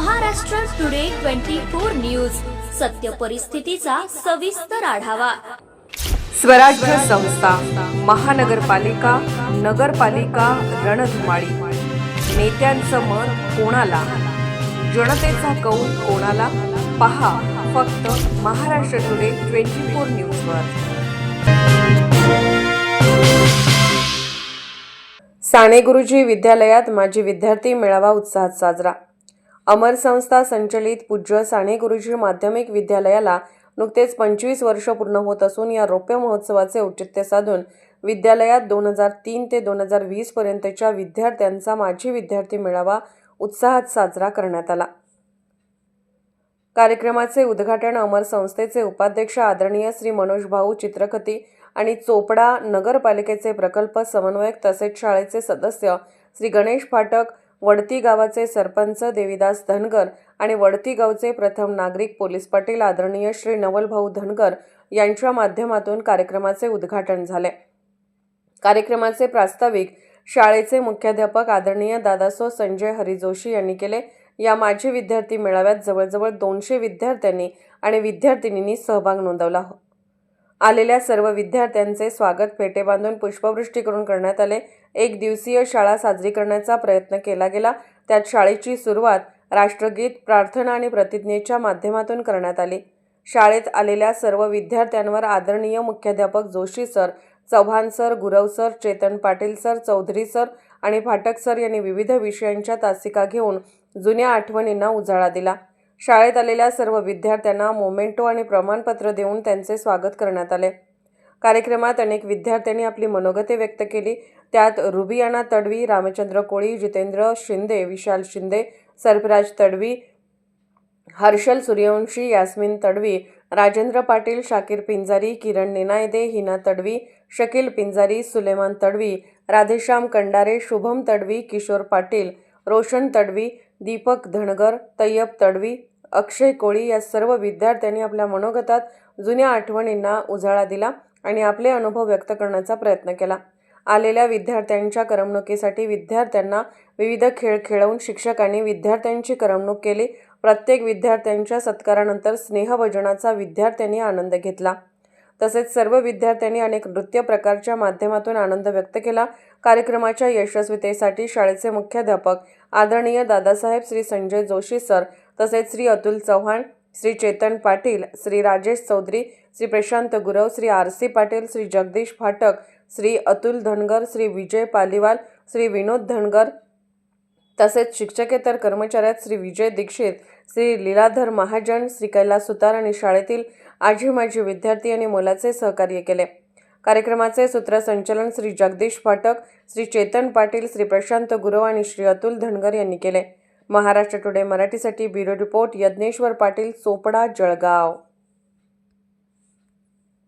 Maharashtra today twenty four news. सत्य परिस्थितीचा सविस्तर आढावा. स्वराज्य संस्था महानगरपालिका नगरपालिका रणधुमाळी. नेत्यांचं मत कोणाला? जनतेचा कौल कोणाला? पहा फक्त महाराष्ट्र टुडे ट्वेंटी फोर न्यूजवर. साने गुरुजी विद्यालयात माजी विद्यार्थी मेळावा उत्साहात साजरा. अमर संस्था संचलित पूज्य साने गुरुजी माध्यमिक विद्यालयाला नुकतेच पंचवीस वर्ष पूर्ण होत असून या रौप्य महोत्सवाचे औचित्य साधून विद्यालयात दोन हजार तीन ते दोन हजार वीस पर्यंतच्या विद्यार्थ्यांचा माजी विद्यार्थी मेळावा उत्साहात साजरा करण्यात आला. कार्यक्रमाचे उद्घाटन अमर संस्थेचे उपाध्यक्ष आदरणीय श्री मनोज भाऊ चित्रकती आणि चोपडा नगरपालिकेचे प्रकल्प समन्वयक तसेच शाळेचे सदस्य श्री गणेश फाटक वडती गावाचे सरपंच देविदास धनगर आणि वडती गावचे प्रथम नागरिक पोलीस पाटील आदरणीय श्री नवलभाऊ धनगर यांच्या माध्यमातून कार्यक्रमाचे उद्घाटन झाले. कार्यक्रमाचे प्रास्ताविक शाळेचे मुख्याध्यापक आदरणीय दादासो संजय हरी जोशी यांनी केले. या माजी विद्यार्थी मेळाव्यात जवळजवळ दोनशे विद्यार्थ्यांनी आणि विद्यार्थिनींनी सहभाग नोंदवला. आलेल्या सर्व विद्यार्थ्यांचे स्वागत फेटे बांधून पुष्पवृष्टी करून करण्यात आले. एक दिवसीय शाळा साजरी करण्याचा प्रयत्न केला गेला. त्यात शाळेची सुरुवात राष्ट्रगीत प्रार्थना आणि प्रतिज्ञेच्या माध्यमातून करण्यात आली. शाळेत आलेल्या सर्व विद्यार्थ्यांवर आदरणीय मुख्याध्यापक Joshi sir Chavan sir Gurav sir Chetan Patil sir Chaudhari sir आणि फाटक सर यांनी विविध विषयांच्या तासिका घेऊन जुन्या आठवणींना उजाळा दिला. शाळेत आलेल्या सर्व विद्यार्थ्यांना मोमेंटो आणि प्रमाणपत्र देऊन त्यांचे स्वागत करण्यात आले. कार्यक्रमात अनेक विद्यार्थ्यांनी आपली मनोगते व्यक्त केली. त्यात रुबियाना तडवी रामचंद्र कोळी जितेंद्र शिंदे विशाल शिंदे सरफराज तडवी हर्षल सूर्यवंशी यास्मिन तडवी राजेंद्र पाटील शाकीर पिंजारी किरण निनायदे हिना तडवी शकील पिंजारी सुलेमान तडवी राधेश्याम कंडारे शुभम तडवी किशोर पाटील रोशन तडवी दीपक धनगर तय्यब तडवी अक्षय कोळी या सर्व विद्यार्थ्यांनी आपल्या मनोगतात जुन्या आठवणींना उजाळा दिला आणि आपले अनुभव व्यक्त करण्याचा प्रयत्न केला. आलेल्या विद्यार्थ्यांच्या करमणुकीसाठी विद्यार्थ्यांना विविध खेळ खेळवून शिक्षकांनी विद्यार्थ्यांची करमणूक केली. प्रत्येक विद्यार्थ्यांच्या सत्कारानंतर स्नेहभजनाचा विद्यार्थ्यांनी आनंद घेतला. तसेच सर्व विद्यार्थ्यांनी अनेक नृत्य प्रकारच्या माध्यमातून आनंद व्यक्त केला. कार्यक्रमाच्या यशस्वीतेसाठी शाळेचे मुख्याध्यापक आदरणीय दादासाहेब श्री संजय जोशी सर तसेच श्री अतुल चव्हाण श्री चेतन पाटील श्री राजेश चौधरी श्री प्रशांत गुरव श्री आर सी पाटील श्री जगदीश फाटक श्री अतुल धनगर श्री विजय पालिवाल श्री विनोद धनगर तसेच शिक्षकेतर कर्मचाऱ्यात श्री विजय दीक्षित श्री लीलाधर महाजन श्री कैलास सुतार आणि शाळेतील आजी माजी विद्यार्थी आणि मोलाचे सहकार्य केले. कार्यक्रमाचे सूत्रसंचलन श्री जगदीश फाटक श्री चेतन पाटील श्री प्रशांत गुरव आणि श्री अतुल धनगर यांनी केले. महाराष्ट्र टुडे मराठीसाठी ब्युरो रिपोर्ट यज्ञेश्वर पाटील चोपडा जळगाव.